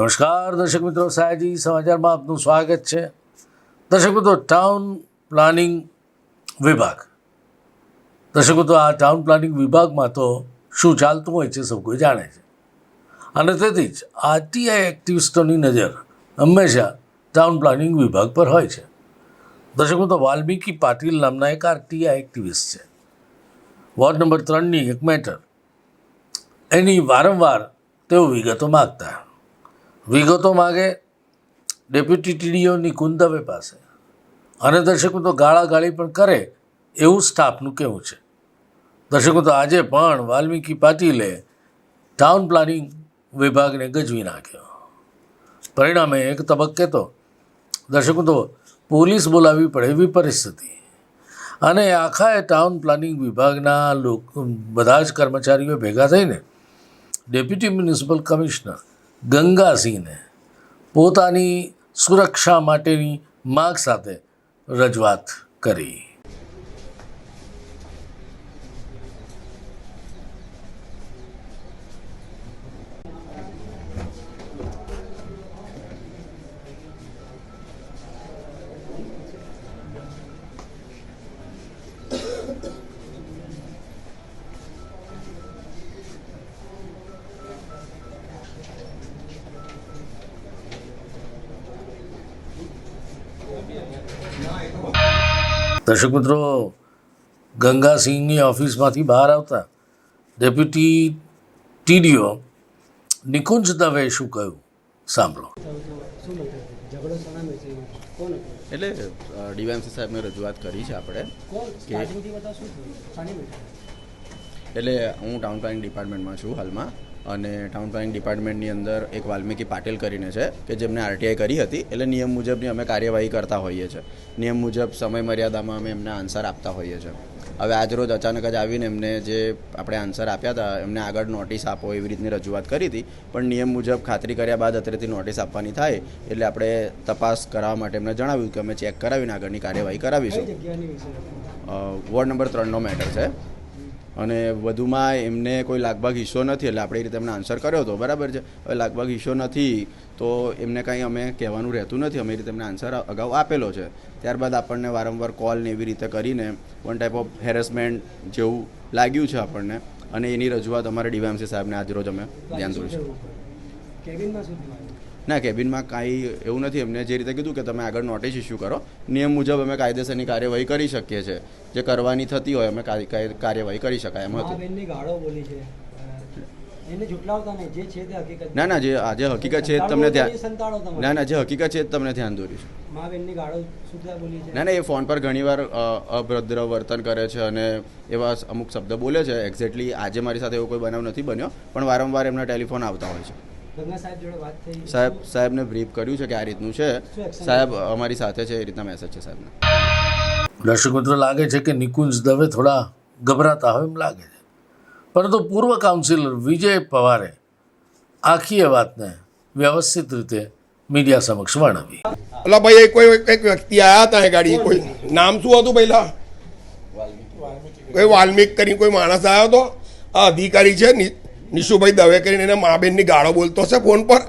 નમસ્કાર, દર્શક મિત્રો. સાયજી સમાચારમાં આપનું સ્વાગત છે. દર્શક મિત્રો ટાઉન પ્લાનિંગ વિભાગ. દર્શક મિત્રો, આ ટાઉન પ્લાનિંગ વિભાગમાં તો શું ચાલતું હોય છે સૌ કોઈ જાણે છે. અને તેથી જ આરટીઆઈ એક્ટિવિસ્ટોની નજર હંમેશા ટાઉન પ્લાનિંગ વિભાગ પર હોય છે. દર્શક મિત્રો, વાલ્મીકી પાટીલ નામના એક આરટીઆઈ એક્ટિવિસ્ટ છે. વોર્ડ નંબર ત્રણની એક મેટર એની વારંવાર તેઓ વિગતો માગતા. વિગતો માગે ડેપ્યુટી ટીડીઓની કુંદવે પાસે. અને દર્શકો તો ગાળાગાળી પણ કરે એવું સ્ટાફનું કહેવું છે. દર્શકો તો આજે પણ વાલ્મીકી પાટીલે ટાઉન પ્લાનિંગ વિભાગને ગજવી નાખ્યો. પરિણામે એક તબક્કે તો દર્શકો તો પોલીસ બોલાવવી પડે એવી પરિસ્થિતિ. અને આખા એ ટાઉન પ્લાનિંગ વિભાગના લોકો, બધા જ કર્મચારીઓ ભેગા થઈને ડેપ્યુટી મ્યુનિસિપલ કમિશનર ગંગાસિંહને પોતાની સુરક્ષા માટેની માગ સાથે રજૂઆત કરી. દર્શક મિત્રો ગંગાસિંહની ઓફિસમાંથી બહાર આવતા ડેપ્યુટી ટીડીઓ નિકુંજ દવે શું કહ્યું? સાંભળો. એટલે ડીવાયમસી સાહેબને રજૂઆત કરી છે આપણે કે એટલે હું ટાઉન પ્લાનિંગ ડિપાર્ટમેન્ટમાં છું હાલમાં. અને ટાઉન પ્લાનિંગ ડિપાર્ટમેન્ટની અંદર એક વાલ્મીકી પાટીલ કરીને છે કે જેમને આરટીઆઈ કરી હતી એટલે નિયમ મુજબની અમે કાર્યવાહી કરતા હોઈએ છીએ. નિયમ મુજબ સમય મર્યાદામાં અમે એમને આન્સર આપતા હોઈએ છીએ. હવે આજરોજ અચાનક જ આવીને એમને જે આપણે આન્સર આપ્યા હતા એમને આગળ નોટિસ આપો એવી રીતની રજૂઆત કરી હતી પણ નિયમ મુજબ ખાતરી કર્યા બાદ અત્યારેથી નોટિસ આપવાની થાય એટલે આપણે તપાસ કરાવવા માટે એમને જણાવ્યું કે અમે ચેક કરાવીને આગળની કાર્યવાહી કરાવીશું. વોર્ડ નંબર ત્રણનો મેટર છે. અને વધુમાં એમને કોઈ લાગભાગ હિસ્સો નથી એટલે આપણે એ રીતે એમને આન્સર કર્યો હતો બરાબર છે. હવે લાગભાગ હિસ્સો નથી તો એમને કંઈ અમે કહેવાનું રહેતું નથી. અમે એ રીતે એમને આન્સર અગાઉ આપેલો છે. ત્યારબાદ આપણને વારંવાર કોલ ને એવી રીતે કરીને વન ટાઈપ ઓફ હેરેસમેન્ટ જેવું લાગ્યું છે આપણને. અને એની રજૂઆત અમારે ડીવાયએમસી સાહેબને આજરોજ અમે ધ્યાન દોરીશું. ના કેબિનમાં કાંઈ એવું નથી. એમને જે રીતે કીધું કે તમે આગળ નોટિસ ઇસ્યુ કરો નિયમ મુજબ અમે કાયદેસરની કાર્યવાહી કરી શકીએ છીએ. જે કરવાની થતી હોય અમે કાર્ય- કાર્ય- કાર્યવાહી કરી શકાય એમ હતું. ના ના જે આજે હકીકત છે તમને ધ્યાન ના ના જે હકીકત છે તમને ધ્યાન દોર્યું છે. ના ના એ ફોન પર ઘણીવાર અભદ્ર વર્તન કરે છે અને એવા અમુક શબ્દ બોલે છે. એક્ઝેક્ટલી આજે મારી સાથે એવો કોઈ બનાવ નથી બન્યો પણ વારંવાર એમના ટેલિફોન આવતા હોય છે. સાહેબ જોડે વાત થઈ. સાહેબ સાહેબને બ્રીફ કર્યું છે કે આ રીતનું છે. સાહેબ અમારી સાથે છે એ રીતના મેસેજ છે સાહેબને. દર્શક મિત્રો લાગે છે કે નિકુંજ દવે થોડા ગભરાતા હોય એમ લાગે છે. પરંતુ પૂર્વ કાઉન્સિલર વિજય પવારે આખી એ વાતને વ્યવસ્થિત રીતે મીડિયા સમક્ષ વર્ણવી. એટલે ભાઈ કોઈ એક વ્યક્તિ આયા હતા એ ગાડી કોઈ નામ શું હતું પહેલા? કોઈ વાલ્મીક કરી કોઈ માણસ આવ્યો હતો આ અધિકારી છે નિ- નિશુભાઈ દવે કરીને એને મા બેનની ગાળો બોલતો હશે ફોન પર.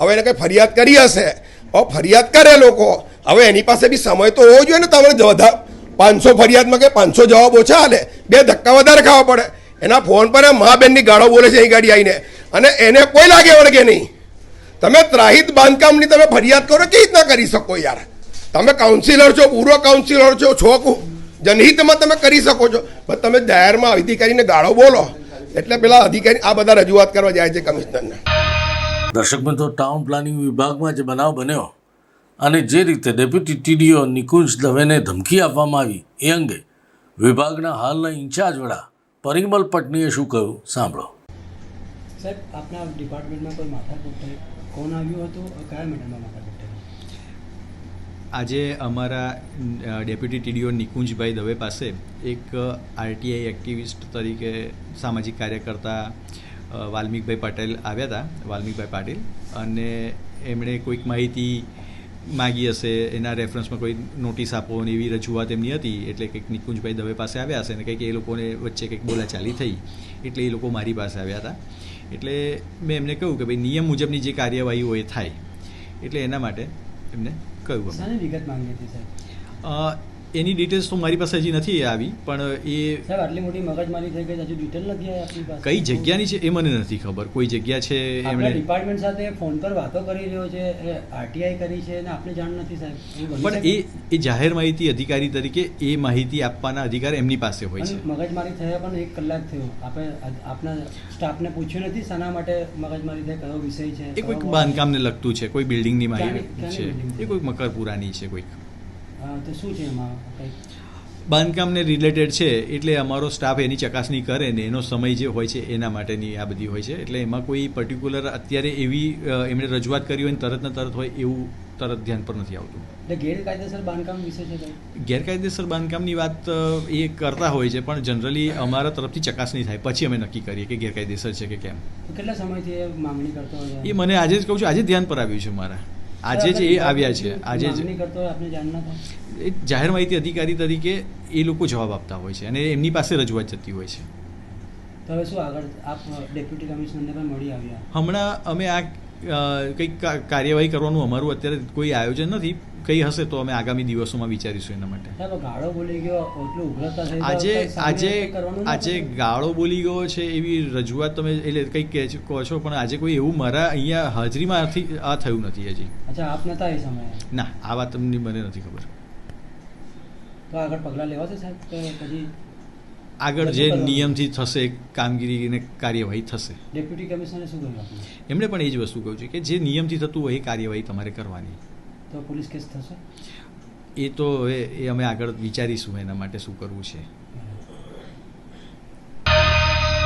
હવે એને કંઈ ફરિયાદ કરી હશે? હવે ફરિયાદ કરે લોકો. હવે એની પાસે બી સમય તો હોવો જોઈએ ને તમારે બધા પાંચસો ફરિયાદમાં કે પાંચસો જવાબ ઓછા હાલે. બે ધક્કા વધારે ખાવા પડે. એના ફોન પર મા બેનની ગાળો બોલે છે અહીં ગાડી આવીને. અને એને કોઈ લાગે વળગે નહીં. તમે ત્રાહિત બાંધકામની તમે ફરિયાદ કરો, કેવી રીતના કરી શકો યાર? તમે કાઉન્સિલર છો, પૂર્વ કાઉન્સિલર છો છો જનહિતમાં તમે કરી શકો છો. પણ તમે જાહેરમાં અધિકારીને ગાળો બોલો. એટલે પેલા અધિકારી આ બધા રજૂઆત કરવા જાય છે કમિશનરને. દર્શક મિત્રો ટાઉન પ્લાનિંગ વિભાગમાં જે બનાવ બન્યો અને જે રીતે ડેપ્યુટી ટીડીઓ નિકુંજ દવેને ધમકી આપવામાં આવી એ અંગે વિભાગના હાલના ઇન્ચાર્જ વડા પરિમલ પટનીએ શું કહ્યું? સાંભળો. સાહેબ આપના ડિપાર્ટમેન્ટમાં કોઈ માથાકૂટ થઈ? કોણ આવ્યું હતું? કયા મેડમમાં માથાકૂટ થઈ? આજે અમારા ડેપ્યુટી ટીડીઓ નિકુંજભાઈ દવે પાસે એક આરટીઆઈ એક્ટિવિસ્ટ તરીકે સામાજિક કાર્યકર્તા વાલ્મિકભાઈ પટેલ આવ્યા હતા, વાલ્મિકભાઈ પાટીલ. અને એમણે કોઈક માહિતી માગી હશે, એના રેફરન્સમાં કોઈ નોટિસ આપો ને એવી રજૂઆત એમની હતી, એટલે કંઈક નિકુંજભાઈ દવે પાસે આવ્યા હશે ને કંઈક એ લોકોને વચ્ચે કંઈક બોલાચાલી થઈ, એટલે એ લોકો મારી પાસે આવ્યા હતા. એટલે મેં એમને કહ્યું કે ભાઈ નિયમ મુજબની જે કાર્યવાહી હોય એ થાય, એટલે એના માટે એમને શાની વિગત માંગી હતી સાહેબ? એની ડિટેલ્સ તો મારી પાસે હજી નથી આવી પણ એ સાહેબ આટલી મોટી મગજમારી થઈ ગઈ હજુ ડિટેલ નથી આવી આપની પાસે? કઈ જગ્યાની છે એ મને નથી ખબર. કોઈ જગ્યા છે આપણા એમણે ડિપાર્ટમેન્ટ સાથે ફોન પર વાતો કરી રહ્યો છે આરટીઆઈ કરી છે અને આપણે જાણ નથી સાહેબ. પણ એ એ જાહેર માહિતી અધિકારી તરીકે એ માહિતી આપવાના અધિકાર એમની પાસે હોય છે. મગજમારી થયા પણ એક કલાક થયો. આપણે આપના સ્ટાફને પૂછ્યું નથી શાના માટે મગજમારી થાય કયો વિષય છે એ કોઈક બાંધકામને લગતું છે કોઈ બિલ્ડિંગની માહિતી છે. એ કોઈક મકરપુરાની છે કોઈક તો શું છે એમાં બાંધકામને રિલેટેડ છે એટલે અમારો સ્ટાફ એની ચકાસણી કરે ને એનો સમય જે હોય છે એના માટેની આ બધી હોય છે. એટલે એમાં કોઈ પર્ટિક્યુલર અત્યારે એવી એમણે રજૂઆત કરી હોય ને તરત ને તરત હોય એવું તરત ધ્યાન પર નથી આવતું. એટલે ગેરકાયદેસર બાંધકામ વિશે છે ગેરકાયદેસર બાંધકામની વાત એ કરતા હોય છે પણ જનરલી અમારા તરફથી ચકાસણી થાય. પછી અમે નક્કી કરીએ કે ગેરકાયદેસર છે કે કેમ. કેટલા સમયથી માંગણી કરતો એ મને આજે જ કહું છું આજે ધ્યાન પર આવ્યું છે મારા. આજે જ એ આવ્યા છે આજે જ જાહેર માહિતી અધિકારી તરીકે એ લોકો જવાબ આપતા હોય છે અને એમની પાસે રજૂઆત જતી હોય છે. તો હવે શું આગળ આપ ડેપ્યુટી કમિશનરને પણ મળી આવ્યા? હમણાં અમે આ કંઈક કાર્યવાહી કરવાનું અમારું અત્યારે કોઈ આયોજન નથી. કંઈ હશે તો અમે આગામી દિવસોમાં વિચારીશું એના માટે. ગાળો બોલી ગયો આજે આજે આજે ગાળો બોલી ગયો છે એવી રજૂઆત તમે એટલે કંઈક કહે કહો છો પણ આજે કોઈ એવું મારા અહીંયા હાજરીમાંથી આ થયું નથી હજી. અચ્છા આપ નતા એ સમયે? ના આ વાત તમને મને નથી ખબર. તો આગળ પગલાં લેવાશે સાહેબ કે પછી આગળ જે નિયમથી થશે કામગીરી અને કાર્યવાહી થશે. ડેપ્યુટી કમિશનરે શું કહ્યું એમણે પણ એ જ વસ્તુ કહ્યું છે કે જે નિયમથી થતું હોય એ કાર્યવાહી તમારે કરવાની. તો પોલીસ કેસ થશે? એ તો હવે એ અમે આગળ વિચારીશું એના માટે શું કરવું છે.